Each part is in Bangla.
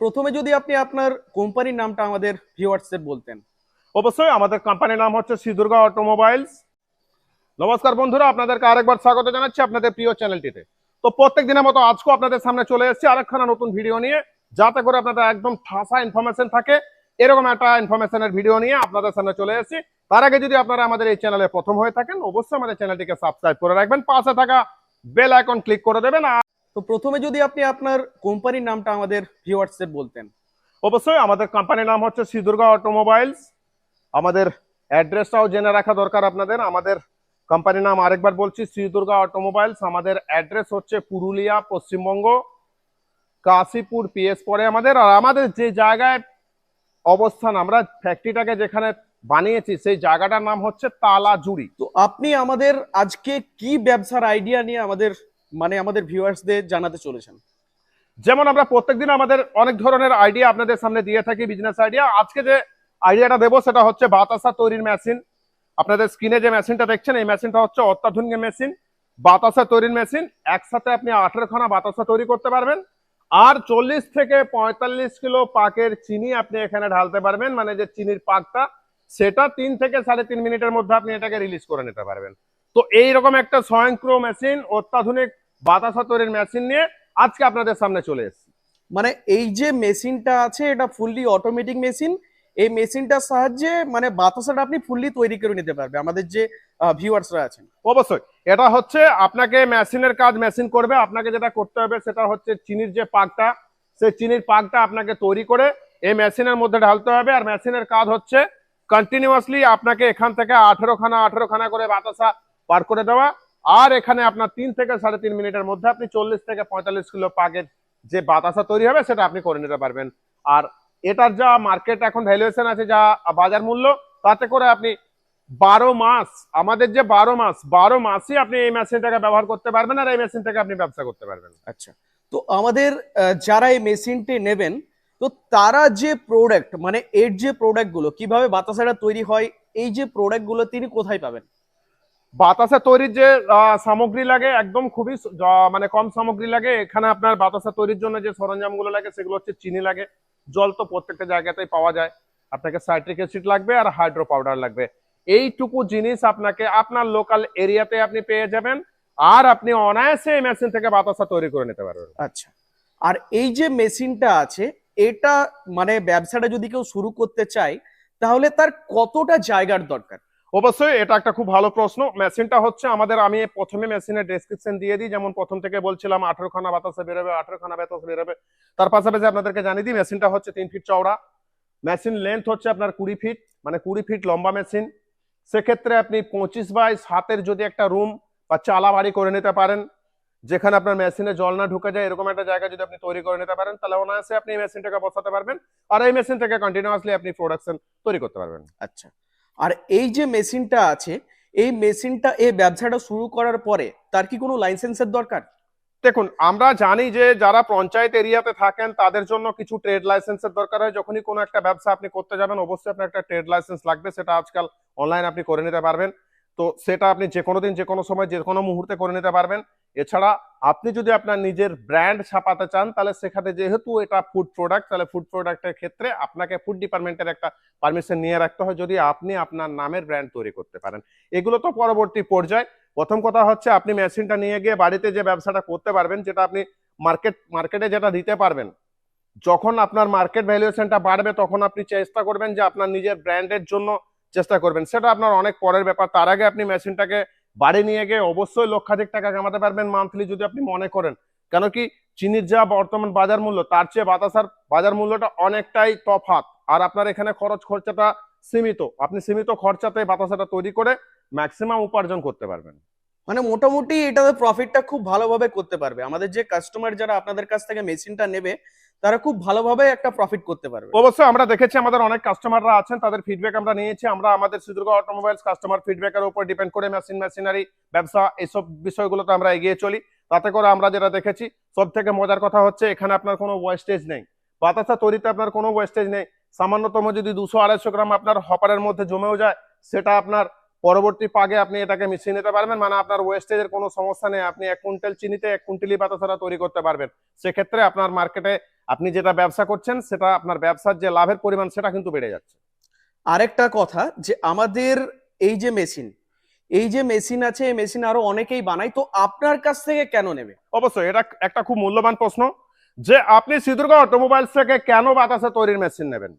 প্রথমে যদি আপনি আপনার কোম্পানির নামটা আমাদের ভিউয়ার্সদের বলতেন। অবশ্যই আমাদের কোম্পানির নাম হচ্ছে শ্রী দুর্গা অটোমোবাইলস। নমস্কার বন্ধুরা, আপনাদেরকে আরেকবার স্বাগত জানাচ্ছি আপনাদের প্রিয় চ্যানেলটিতে। তো প্রত্যেক দিনের মতো আজকেও আপনাদের সামনে চলে এসেছি আরেকখানা নতুন ভিডিও নিয়ে, যাতে করে আপনাদের একদম ঠাসা ইনফরমেশন থাকে। এরকম একটা ইনফরমেশনের ভিডিও নিয়ে আপনাদের সামনে চলে এসেছি। তার আগে যদি আপনারা আমাদের এই চ্যানেলে প্রথম হয়ে থাকেন, অবশ্যই আমাদের চ্যানেলটিকে সাবস্ক্রাইব করে রাখবেন। পাশে থাকা বেল আইকন ক্লিক করে দেবেন, আর তো প্রথমে যদি আপনি আপনার কোম্পানির নামটা আমাদের ভিউয়ার্সদের বলতেন। অবশ্যই আমাদের কোম্পানির নাম হচ্ছে শ্রী দুর্গা অটোমোবাইলস আমাদের অ্যাড্রেসটাও জেনে রাখা দরকার আপনাদের। আমাদের কোম্পানির নাম আরেকবার বলছি শ্রী দুর্গা অটোমোবাইলস আমাদের অ্যাড্রেস হচ্ছে পুরুলিয়া পশ্চিমবঙ্গ কাশীপুর পিএস পরে আমাদের। আর আমাদের যে জায়গায় অবস্থান আমরা ফ্যাক্টরিটাকে যেখানে বানিয়েছি সেই জায়গাটার নাম হচ্ছে তালাজুড়ি। তো আপনি আমাদের আজকে কি ব্যবসার আইডিয়া নিয়ে আমাদের মানে আমাদের ভিউয়ার্সদের জানাতে চলেছেন। যেমন আমরা প্রত্যেকদিন আমাদের অনেক ধরনের আইডিয়া আপনাদের সামনে দিয়ে থাকি বিজনেস আইডিয়া আজকে যে আইডিয়াটা দেবো সেটা হচ্ছে বাতাসা তৈরির মেশিন আপনাদের স্ক্রিনে যে মেশিনটা দেখছেন, এই মেশিনটা হচ্ছে অত্যাধুনিক মেশিন বাতাসা তৈরির মেশিন একসাথে আপনি আঠেরো খানা বাতাসা তৈরি করতে পারবেন। আর চল্লিশ থেকে পঁয়তাল্লিশ কিলো পাকের চিনি আপনি এখানে ঢালতে পারবেন। মানে যে চিনির পাকটা, সেটা তিন থেকে সাড়ে তিন মিনিটের মধ্যে আপনি এটাকে রিলিজ করে নিতে পারবেন। তো এইরকম একটা স্বয়ংক্রিয় মেশিন অত্যাধুনিক বাতাসা তৈরির মেশিন নিয়ে আজকে আপনাদের সামনে চলে এসেছি। মানে এই যে মেশিনটা আছে এটা ফুললি অটোমেটিক মেশিন এই মেশিনটার সাহায্যে মানে বাতাসাটা আপনি ফুললি তৈরি করে নিতে পারবে আমাদের যে ভিউয়ার্সরা আছেন। অবশ্যই। এটা হচ্ছে আপনাকে মেশিনের কাজ মেশিন করবে। আপনাকে যেটা করতে হবে সেটা হচ্ছে চিনির যে পাকটা সেই চিনির পাকটা আপনাকে তৈরি করে এই মেশিনের মধ্যে ঢালতে হবে। আর মেশিনের কাজ হচ্ছে কন্টিনিউয়াসলি আপনাকে এখান থেকে আঠেরো খানা আঠেরো খানা করে বাতাসা পার করে দেওয়া। আর এখানে আপনার তিন থেকে সাড়ে তিন মিনিটের মধ্যে আপনি চল্লিশ থেকে পঁয়তাল্লিশ কিলো পাকের যে বাতাসা তৈরি হবে, সেটা আপনি করে নিতে পারবেন। আর এটার যা মার্কেট এখন ভ্যালুয়েশন আছে, যা বাজার মূল্য, তাতে করে আপনি বারো মাস, আমাদের যে বারো মাস, বারো মাসই আপনি এই মেশিনটাকে ব্যবহার করতে পারবেন আর এই মেশিন থেকে আপনি ব্যবসা করতে পারবেন। আচ্ছা তো আমাদের যারা এই মেশিনটি নেবেন, তো তারা যে প্রোডাক্ট মানে এর যে প্রোডাক্টগুলো কীভাবে বাতাসাটা তৈরি হয়, এই যে প্রোডাক্টগুলো তিনি কোথায় পাবেন? বাতাসা তৈরির যে সামগ্রী লাগে, একদম খুবই মানে কম সামগ্রী লাগে। এখানে আপনার বাতাসা তৈরির জন্য যে সরঞ্জামগুলো লাগে, সেগুলো হচ্ছে চিনি লাগে। জল তো প্রত্যেকটা জায়গাতেই পাওয়া যায়। আপনাকে সাইট্রিক অ্যাসিড লাগবে আর হাইড্রো পাউডার লাগবে। এইটুকু জিনিস আপনাকে আপনার লোকাল এরিয়াতে আপনি পেয়ে যাবেন। আর আপনি অনায়াসে এই মেশিন থেকে বাতাসা তৈরি করে নিতে পারবেন। আচ্ছা। আর এই যে মেশিনটা আছে, এটা মানে ব্যবসাটা যদি কেউ শুরু করতে চায়, তাহলে তার কতটা জায়গার দরকার? অবশ্যই, এটা একটা খুব ভালো প্রশ্ন। মেশিনটা হচ্ছে আমাদের, আমি প্রথমে মেশিনের ডেসক্রিপশন দিয়ে দিই, যেমন প্রথম থেকে বলছিলাম আঠারো খানা বাতাসা বেরোবে আঠারো খানা বাতাসা বেরোবে। তার পাশাপাশি আপনাদেরকে জানিয়ে দিই, মেশিনটা হচ্ছে তিন ফিট চওড়া। মেশিন লেন্থ হচ্ছে আপনার কুড়ি ফিট মানে কুড়ি ফিট লম্বা মেশিন সেক্ষেত্রে আপনি পঁচিশ বাই সাতের যদি একটা রুম বা চালা বাড়ি করে নিতে পারেন, যেখানে আপনার মেশিনে জল না ঢুকে যায়, এরকম একটা জায়গা যদি আপনি তৈরি করে নিতে পারেন, তাহলে অনায়াসে আপনি এই মেশিনটাকে বসাতে পারবেন। আর এই মেশিন থেকে কন্টিনিউয়াসলি আপনি প্রোডাকশন তৈরি করতে পারবেন। আচ্ছা। আর এই যে মেশিনটা আছে, এই মেশিনটা, এই ব্যবসাটা শুরু করার পরে তার কি কোনো লাইসেন্সের দরকার? দেখুন, আমরা জানি যে যারা পঞ্চায়েত এরিয়াতে থাকেন, তাদের জন্য কিছু ট্রেড লাইসেন্সের দরকার হয়। যখনই কোনো একটা ব্যবসা আপনি করতে যাবেন, অবশ্যই আপনার একটা ট্রেড লাইসেন্স লাগবে। সেটা আজকাল অনলাইন আপনি করে নিতে পারবেন। তো সেটা আপনি যে কোনো দিন যে কোনো সময় যে কোনো মুহূর্তে করে নিতে পারবেন। এছাড়া আপনি যদি আপনার নিজের ব্র্যান্ড ছাপাতে চান, তাহলে সেখানে যেহেতু এটা ফুড প্রোডাক্ট তাহলে ফুড প্রোডাক্টের ক্ষেত্রে আপনাকে ফুড ডিপার্টমেন্টের একটা পারমিশন নিয়ে রাখতে হয় যদি আপনি আপনার নামের ব্র্যান্ড তৈরি করতে পারেন। এগুলো তো পরবর্তী পর্যায়ে। প্রথম কথা হচ্ছে আপনি মেশিনটা নিয়ে গিয়ে বাড়িতে যে ব্যবসাটা করতে পারবেন, যেটা আপনি মার্কেট মার্কেটে যেটা দিতে পারবেন, যখন আপনার মার্কেট ভ্যালুয়েশনটা বাড়বে, তখন আপনি চেষ্টা করবেন যে আপনার নিজের ব্র্যান্ডের জন্য চেষ্টা করবেন। সেটা আপনার অনেক পরের ব্যাপার। তার আগে আপনি মেশিনটাকে বাড়ি নিয়ে গিয়ে অবশ্যই লক্ষাধিক টাকা কামাতে পারবেন মান্থলি যদি আপনি মনে করেন। কেন কি চিনির যা বর্তমান বাজার মূল্য, তার চেয়ে বাতাসার বাজার মূল্যটা অনেকটাই তফাৎ। আর আপনার এখানে খরচ খরচাটা সীমিত। আপনি সীমিত খরচাতে বাতাসাটা তৈরি করে ম্যাক্সিমাম উপার্জন করতে পারবেন। মানে মোটামুটি এটাতে প্রফিটটা খুব ভালোভাবে করতে পারবে। আমাদের যে কাস্টমার যারা আপনাদের কাছ থেকে মেশিনটা নেবে তারা খুব ভালোভাবে একটা প্রফিট করতে পারবে। অবশ্যই আমরা দেখেছি আমাদের অনেক কাস্টমাররা আছেন, তাদের ফিডব্যাক আমরা নিয়েছি। আমরা আমাদের সুদুর্গা অটোমোবাইলস কাস্টমার ফিডব্যাকের উপর ডিপেন্ড করে মেশিন মেশিনারি ব্যবসা এইসব বিষয়গুলোতে আমরা এগিয়ে চলি। তাতে করে আমরা যেটা দেখেছি সব থেকে মজার কথা হচ্ছে, এখানে আপনার কোনো ওয়েস্টেজ নেই। বাতাসা তৈরিতে আপনার কোনো ওয়েস্টেজ নেই। সামান্যতম যদি দুশো আড়াইশো গ্রাম আপনার হপারের মধ্যে জমেও যায়, সেটা আপনার পরবর্তী পাগে আপনি এটাকে মিশিয়ে নিতে পারবেন। মানে আপনার ওয়েস্টেজের কোনো সমস্যা নেই। আপনি এক কুইন্টাল চিনিতে এক কুইন্টালি বাতাসাটা তৈরি করতে পারবেন। সেক্ষেত্রে আপনার মার্কেটে আপনি যেটা ব্যবসা করছেন সেটা আপনার ব্যবসার যে লাভের পরিমাণ সেটা কিন্তু বেড়ে যাচ্ছে। আরেকটা কথা যে আমাদের এই যে মেশিন এই যে মেশিন আছে এই মেশিন আরও অনেকেই বানায় তো আপনার কাছ থেকে কেন নেবে? অবশ্যই এটা একটা খুব মূল্যবান প্রশ্ন। যে আপনি সিদ্ধুরগড় অটোমোবাইলস থেকে কেন বাতাসা তৈরির মেশিন নেবেন?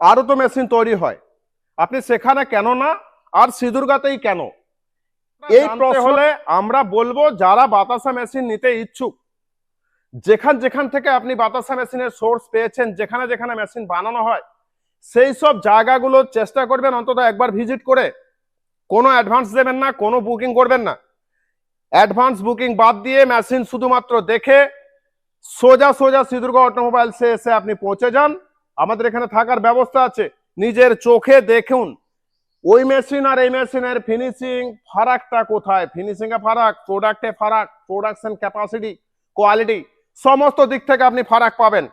আরও তো মেশিন তৈরি হয়। আপনি সেখানে কেন না আর সিঁদুরগাতেই কেন? এই প্রশ্ন হলে আমরা বলব যারা বাতাসা মেশিন নিতে ইচ্ছুক যেখান যেখান থেকে আপনি বাতাসা মেশিনের সোর্স পেয়েছেন, যেখানে যেখানে মেশিন বানানো হয়, সেই সব জায়গাগুলো চেষ্টা করবেন অন্তত একবার ভিজিট করে। কোনো অ্যাডভান্স দেবেন না, কোনো বুকিং করবেন না। অ্যাডভান্স বুকিং বাদ দিয়ে মেশিন শুধুমাত্র দেখে সোজা সোজা সিঁদুরগড় অটোমোবাইলসে এসে আপনি পৌঁছে যান। আমাদের এখানে থাকার ব্যবস্থা আছে। নিজের চোখে দেখুন, ওই মেশিন আর এই মেশিনের ফিনিশিং ফারাকটা কোথায়? ফিনিশিং এ ফারাক প্রোডাক্টে ফারাক প্রোডাকশন ক্যাপাসিটি কোয়ালিটি সমস্ত দিক থেকে আপনি ফারাক পাবেন।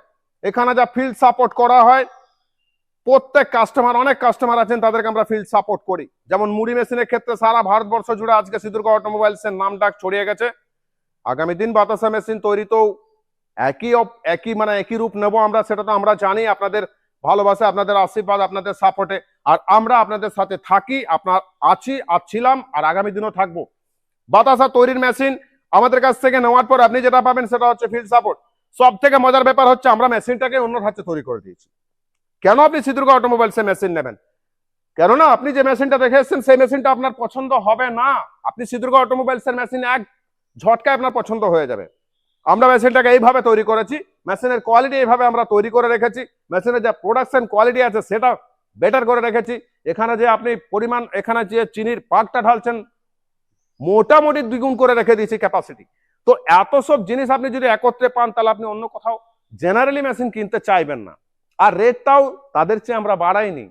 এখানে যা ফিল্ড সাপোর্ট করা হয়, প্রত্যেক কাস্টমার অনেক কাস্টমার আছেন, তাদেরকে আমরা ফিল্ড সাপোর্ট করি। যেমন মুড়ি মেশিনের ক্ষেত্রে সারা ভারতবর্ষ জুড়ে আজকে সিদ্ধুর্গ অটোমোবাইলস এর নাম ডাক ছড়িয়ে গেছে। আগামী দিন বাতাসা মেশিন তৈরিতেও একই একই মানে একই রূপ নেব আমরা, সেটা তো আমরা জানি। আপনাদের ভালোবাসা, আপনাদের আশীর্বাদ, আপনাদের সাপোর্টে আর আমরা আপনাদের সাথে থাকি, আপনার আছি, আর ছিলাম, আর আগামী দিনও থাকব। বাতাসা তৈরির মেশিন আমাদের কাছ থেকে নেওয়ার পর আপনি যেটা পাবেন সেটা হচ্ছে ফিল্ড সাপোর্ট সব থেকে মজার ব্যাপার হচ্ছে আমরা মেশিনটাকে অন্য হাতে তৈরি করে দিয়েছি। কেন আপনি সিদ্ধুর্গ অটোমোবাইলসে মেশিন নেবেন? কেননা আপনি যে মেশিনটা দেখে এসেছেন, সেই মেশিনটা আপনার পছন্দ হবে না। আপনি সিদ্ধুর্গ অটোমোবাইলসের মেশিন এক ঝটকায় আপনার পছন্দ হয়ে যাবে। আমরা মেশিনটাকে এইভাবে তৈরি করেছি মেশিনের কোয়ালিটি এইভাবে আমরা তৈরি করে রেখেছি মেশিনের যে প্রোডাকশন কোয়ালিটি আছে সেটা বেটার করে রেখেছি। এখানে যে আপনি পরিমাণ, এখানে যে চিনির পাকটা ঢালছেন মোটামুটি দ্বিগুণ করে রেখে দিয়েছে ক্যাপাসিটি তো এত সব জিনিস আপনি যদি একত্রে পান, তাহলে আপনি অন্য কোথাও জেনারেলি মেশিন কিনতে চাইবেন না। আর রেটটাও তাদের চেয়ে আমরা বাড়াইনি।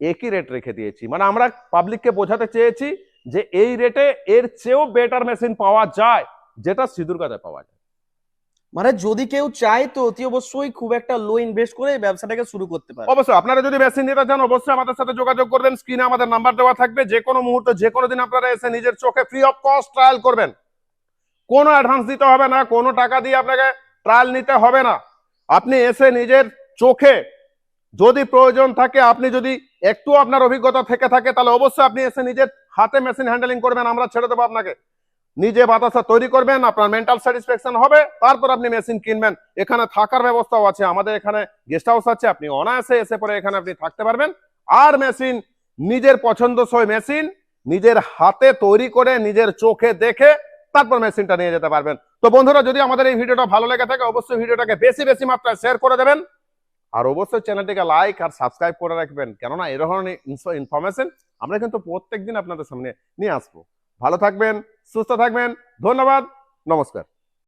একই রেট রেখে দিয়েছি। মানে আমরা পাবলিককে বোঝাতে চেয়েছি যে এই রেটে এর চেয়েও বেটার মেশিন পাওয়া যায়, যেটা সিঁদুর কাজে পাওয়া যায়। মানে যদি কেউ চায় তো অতি অবশ্যই খুব একটা লো ইনভেস্ট করে ব্যবসাটাকে শুরু করতে পারে। অবশ্যই, আপনারা যদি মেশিন নিতে চান, অবশ্যই আমাদের সাথে যোগাযোগ করবেন স্ক্রিনে আমাদের নাম্বার দেওয়া থাকবে, যে কোনো মুহূর্তে, যে কোনো দিন আপনারা এসে নিজের চোখে ফ্রি অফ কস্ট ট্রায়াল করবেন। কোনো অ্যাডভান্স দিতে হবে না, কোনো টাকা দিয়ে আপনাকে ট্রায়াল নিতে হবে না। আপনি এসে নিজের চোখে যদি প্রয়োজন থাকে, আপনি যদি একটু আপনার অভিজ্ঞতা থেকে থাকে, তাহলে অবশ্যই আপনি এসে নিজের হাতে মেশিন হ্যান্ডেলিং করবেন, আমরা ছেড়ে দেবো আপনাকে। নিজে বাতাসা তৈরি করবেন, আপনার মেন্টাল স্যাটিসফ্যাকশন হবে, তারপর আপনি মেশিন কিনবেন। এখানে থাকার ব্যবস্থাও আছে, আমাদের এখানে গেস্ট হাউস আছে, আপনি অনায়াসে এসে পরে এখানে আপনি থাকতে পারবেন। আর মেশিন নিজের পছন্দসই মেশিন নিজের হাতে তৈরি করে নিজের চোখে দেখে তারপর মেশিনটা নিয়ে যেতে পারবেন। তো বন্ধুরা, যদি আমাদের এই ভিডিওটা ভালো লেগে থাকে, অবশ্যই ভিডিওটাকে বেশি বেশি মাত্রায় শেয়ার করে দেবেন। আর অবশ্যই চ্যানেলটিকে লাইক আর সাবস্ক্রাইব করে রাখবেন। কেননা ধরনের ইনফরমেশন আমরা কিন্তু প্রত্যেকদিন আপনাদের সামনে নিয়ে আসব। ভালো থাকবেন সুস্থ থাকবেন ধন্যবাদ নমস্কার।